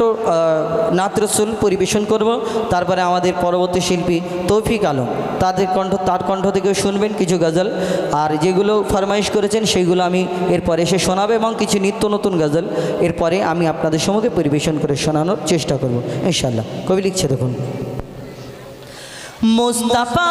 ছোট্ট নাতরসুল পরিবেশন করব। তারপরে আমাদের পরবর্তী শিল্পী তৌফিক আলম। তাদের কণ্ঠ, তার কণ্ঠ থেকেও শুনবেন কিছু গজল। আর যেগুলো ফরমাইশ করেছেন, সেগুলো আমি এরপরে এসে শোনাবো এবং কিছু নিত্য নতুন গজল এরপরে আমি আপনাদের সমুখে পরিবেশন করে শোনানোর চেষ্টা করব ইনশাল্লাহ কবি লিখছে দেখুন। মোস্তাফা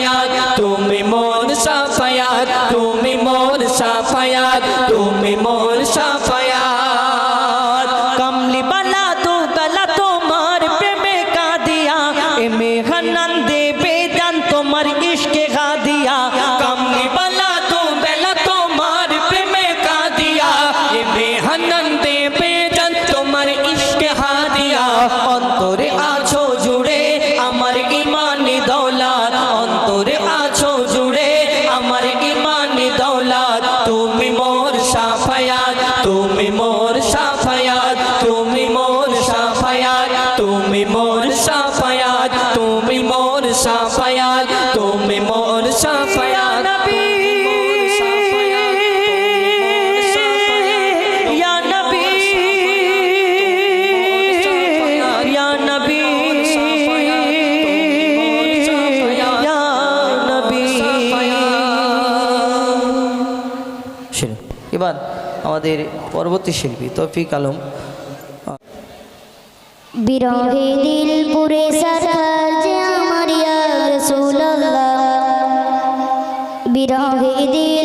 সাফায়া তুমি মোর সাফায়া তুমি तुम আমাদের পরবর্তী শিল্পী তৌফিক আলম। বিরহে বিরহে দিল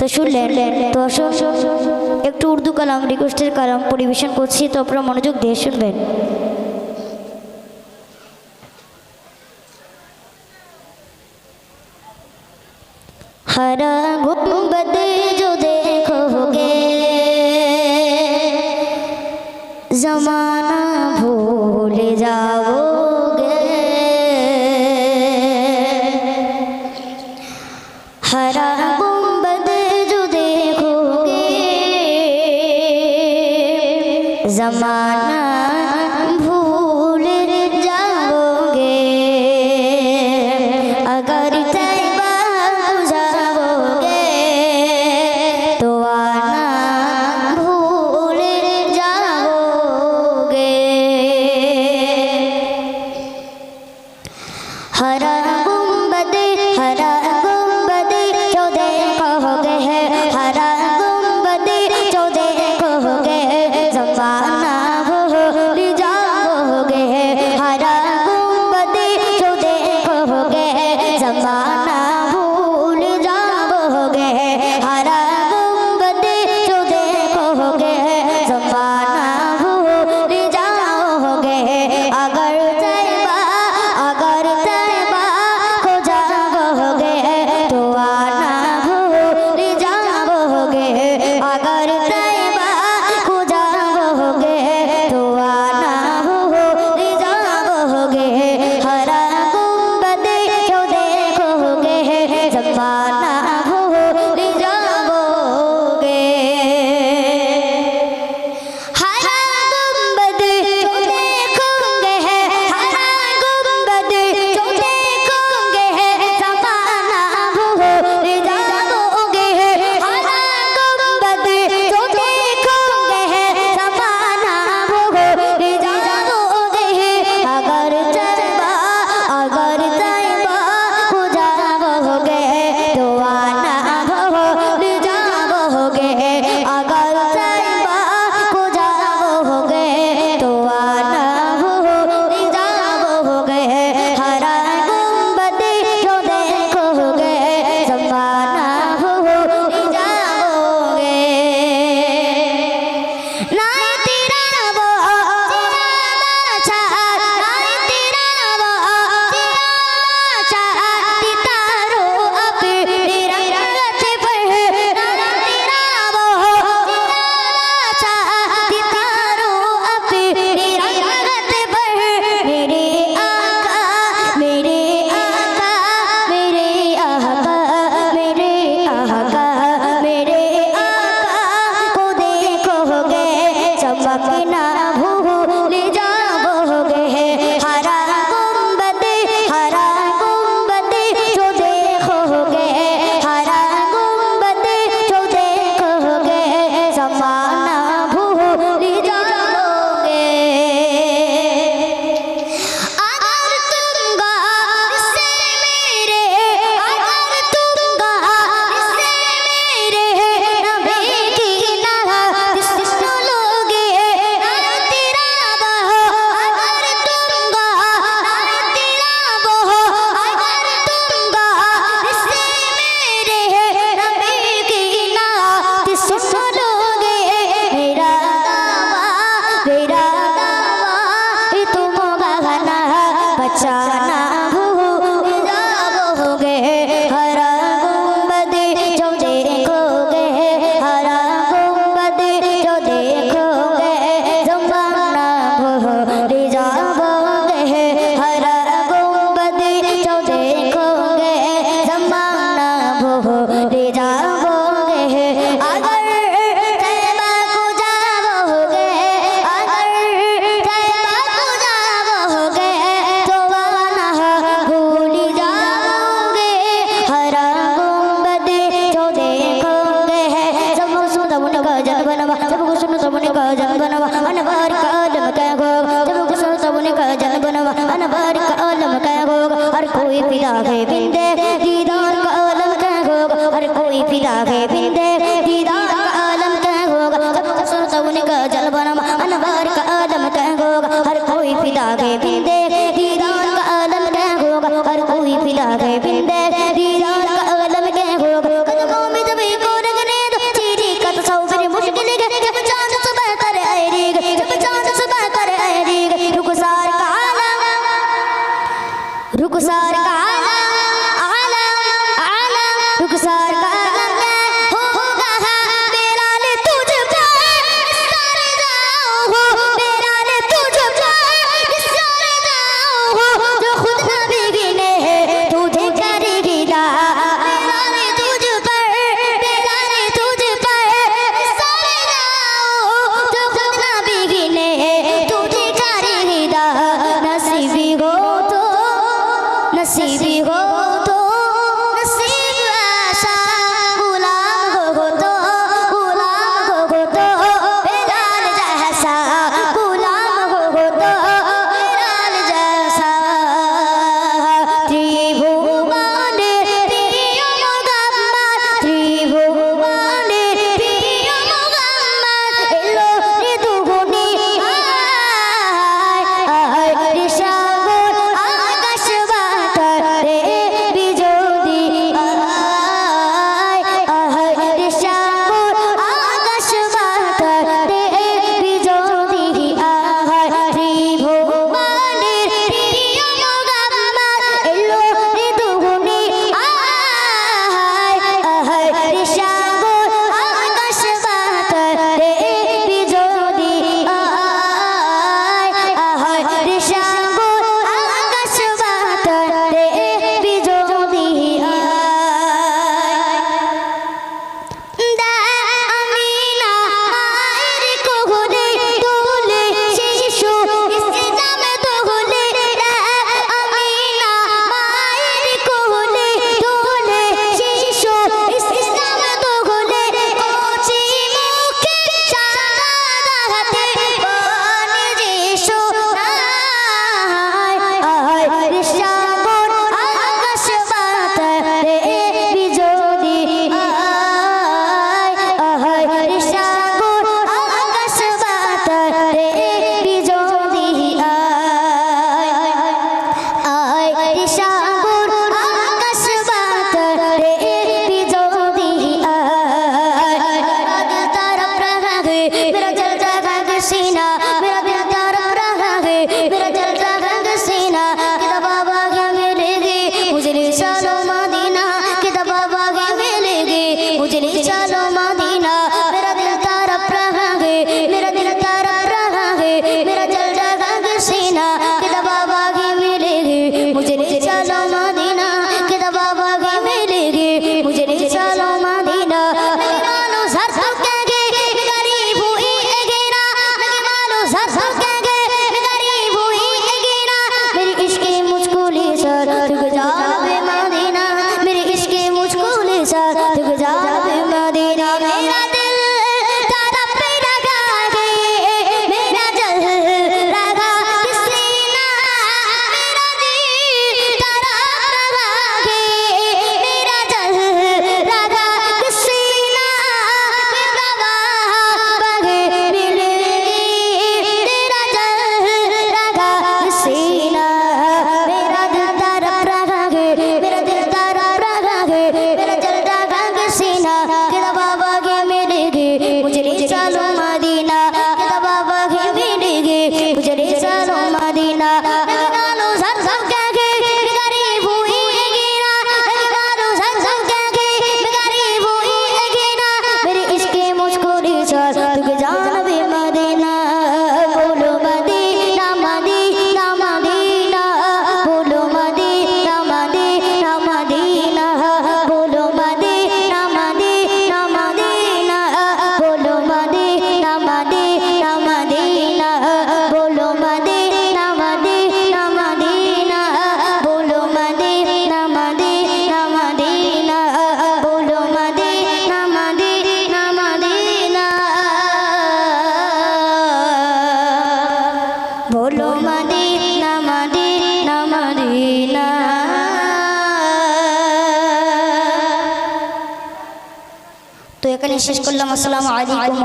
তো শুনলেন, তো একটু উর্দু কালাম রিকোয়েস্টের কালাম পরিবেশন করছি, তো আপনারা মনোযোগ দিয়ে শুনবেন। হারা মগর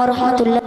রাহমাতুল্লাহি